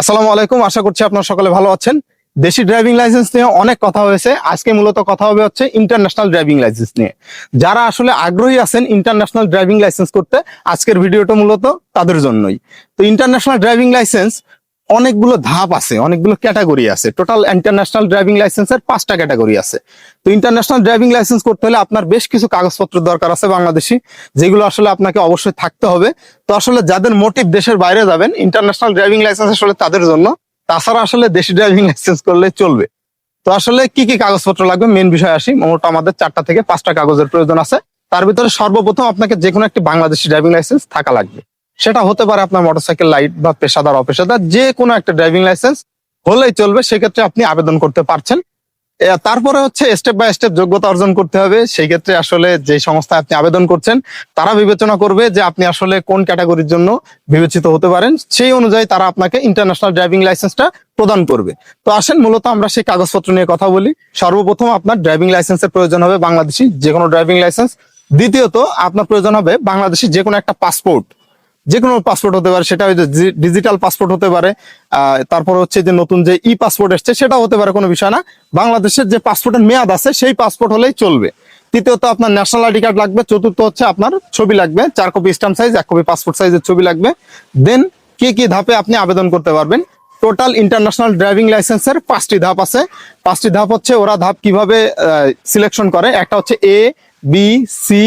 আসসালামু আলাইকুম, আশা করছি আপনারা সকলে ভালো আছেন। দেশি ড্রাইভিং লাইসেন্স নিয়ে অনেক কথা হয়েছে। আজকে মূলত কথা হবে হচ্ছে ইন্টারন্যাশনাল ড্রাইভিং লাইসেন্স নিয়ে। যারা আসলে আগ্রহী আছেন ইন্টারন্যাশনাল ড্রাইভিং লাইসেন্স করতে, আজকের ভিডিওটা মূলত তাদের জন্যই। তো ইন্টারন্যাশনাল ড্রাইভিং লাইসেন্স অনেকগুলো ধাপ আছে, অনেকগুলো ক্যাটাগরি আছে। টোটাল ইন্টারন্যাশনাল ড্রাইভিং লাইসেন্সের পাঁচটা ক্যাটাগরি আছে। তো ইন্টারন্যাশনাল ড্রাইভিং লাইসেন্স করতে হলে আপনার বেশ কিছু কাগজপত্র দরকার আছে বাংলাদেশি, যেগুলো আসলে আপনাকে অবশ্যই থাকতে হবে। তো আসলে যাদের মোটিভ দেশের বাইরে যাবেন ইন্টারন্যাশনাল ড্রাইভিং লাইসেন্স আসলে তাদের জন্য। তাছাড়া আসলে দেশি ড্রাইভিং লাইসেন্স করলে চলবে। তো আসলে কি কি কাগজপত্র লাগবে? মেন বিষয় আসি, মোট আমাদের চারটা থেকে পাঁচটা কাগজের প্রয়োজন আছে। তার ভিতরে সর্বপ্রথম আপনাকে যে কোনো একটি বাংলাদেশি ড্রাইভিং লাইসেন্স থাকা লাগবে। সেটা হতে পারে আপনার মোটরসাইকেল লাইট বা পেশাদার, অপেশাদার, যে কোনো একটা ড্রাইভিং লাইসেন্স হলেই চলবে, সেক্ষেত্রে আপনি আবেদন করতে পারছেন। তারপরে হচ্ছে স্টেপ বাই স্টেপ যোগ্যতা অর্জন করতে হবে। সেই ক্ষেত্রে আসলে যে সংস্থায় আপনি আবেদন করছেন, তারা বিবেচনা করবে যে আপনি আসলে কোন ক্যাটাগরির জন্য বিবেচিত হতে পারেন। সেই অনুযায়ী তারা আপনাকে ইন্টারন্যাশনাল ড্রাইভিং লাইসেন্সটা প্রদান করবে। তো আসেন, মূলত আমরা সেই কাগজপত্র নিয়ে কথা বলি। সর্বপ্রথম আপনার ড্রাইভিং লাইসেন্সের প্রয়োজন হবে বাংলাদেশি যে কোনো ড্রাইভিং লাইসেন্স দ্বিতীয়ত, আপনার প্রয়োজন হবে বাংলাদেশি যে কোনো একটা পাসপোর্ট যে কোনো পাসপোর্ট হতে পারে, সেটা ডিজিটাল পাসপোর্ট হতে পারে তারপর হচ্ছে যে নতুন যে ই পাসপোর্ট এসছে সেটা হতে পারে, কোনো বিষয় না। বাংলাদেশের যে পাসপোর্টের মেয়াদ আছে, সেই পাসপোর্ট হলেই চলবে। তৃতীয়ত আপনার ন্যাশনাল আইডি কার্ড লাগবে, চতুর্থ হচ্ছে আপনার ছবি লাগবে, চার কপি স্ট্যাম্প সাইজ এক কপি পাসপোর্ট সাইজের ছবি লাগবে। দেন কি কি ধাপে আপনি আবেদন করতে পারবেন? টোটাল ইন্টারন্যাশনাল ড্রাইভিং লাইসেন্সের পাঁচটি ধাপ আছে। পাঁচটি ধাপ হচ্ছে ওরা ধাপ কীভাবে সিলেকশন করে। একটা হচ্ছে A B C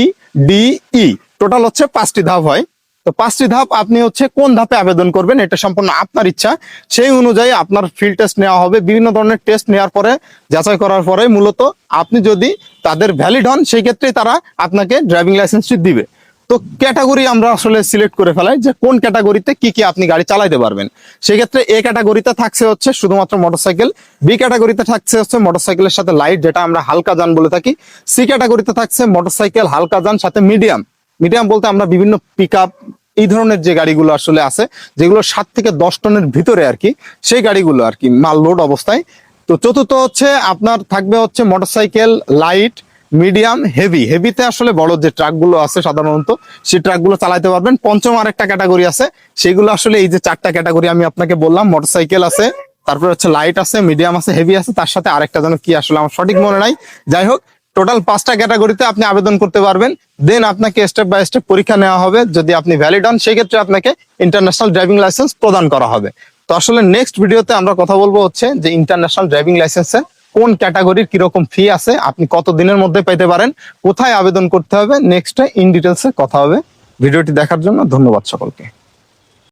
D E total হচ্ছে পাঁচটি ধাপ হয়। তো পাঁচটি ধাপ আপনি হচ্ছে কোন ধাপে আবেদন করবেন, এটা সম্পূর্ণ আপনার ইচ্ছা। সেই অনুযায়ী আপনার ফিল্ড টেস্ট নেওয়া হবে। বিভিন্ন ধরনের টেস্ট নেওয়ার পরে, যাচাই করার পরে মূলত আপনি যদি তাদের ভ্যালিড হন, সেই ক্ষেত্রে তারা আপনাকে ড্রাইভিং লাইসেন্সটি দিবে। তো ক্যাটাগরি আমরা আসলে সিলেক্ট করে ফেলাই যে কোন ক্যাটাগরিতে কি কি আপনি গাড়ি চালাইতে পারবেন। সেক্ষেত্রে এ ক্যাটাগরিতে থাকছে হচ্ছে শুধুমাত্র মোটরসাইকেল বি ক্যাটাগরিতে থাকছে হচ্ছে মোটরসাইকেলের সাথে লাইট যেটা আমরা হালকা যান বলে থাকি। সি ক্যাটাগরিতে থাকছে মোটরসাইকেল হালকা যান, সাথে মিডিয়াম মিডিয়াম বলতে আমরা বিভিন্ন পিক এই ধরনের যে গাড়িগুলো আসলে আছে, যেগুলো সাত থেকে দশ টনের ভিতরে আর কি, সেই গাড়িগুলো আর কি, মাল লোড অবস্থায়। তো চতুর্থ হচ্ছে আপনার থাকবে হচ্ছে মোটরসাইকেল লাইট মিডিয়াম হেভি হেভিতে আসলে বড় যে ট্রাকগুলো আছে সাধারণত, সেই ট্রাকগুলো চালাতে পারবেন। পঞ্চম আরেকটা ক্যাটাগরি আছে, সেগুলো আসলে এই যে চারটা ক্যাটাগরি আমি আপনাকে বললাম মোটরসাইকেল আছে, তারপরে হচ্ছে লাইট আছে মিডিয়াম আছে হেভি আছে, তার সাথে আরেকটা যেন কি আসলে আমার সঠিক মনে নাই। যাই হোক টোটাল পাঁচটা ক্যাটাগরিতে আপনি আবেদন করতে পারবেন। দেন আপনাকে স্টেপ বাই স্টেপ পরীক্ষা নেওয়া হবে। যদি আপনি ভ্যালিড হন সেই ক্ষেত্রে আপনাকে ইন্টারন্যাশনাল ড্রাইভিং লাইসেন্স প্রদান করা হবে। তো আসলে নেক্সট ভিডিওতে আমরা কথা বলব হচ্ছে যে ইন্টারন্যাশনাল ড্রাইভিং লাইসেন্সের কোন ক্যাটাগরির কীরকম ফি আছে, আপনি কত দিনের মধ্যে পেতে পারেন, কোথায় আবেদন করতে হবে নেক্সটে ইন ডিটেলসে কথা হবে। ভিডিওটি দেখার জন্য ধন্যবাদ সকলকে।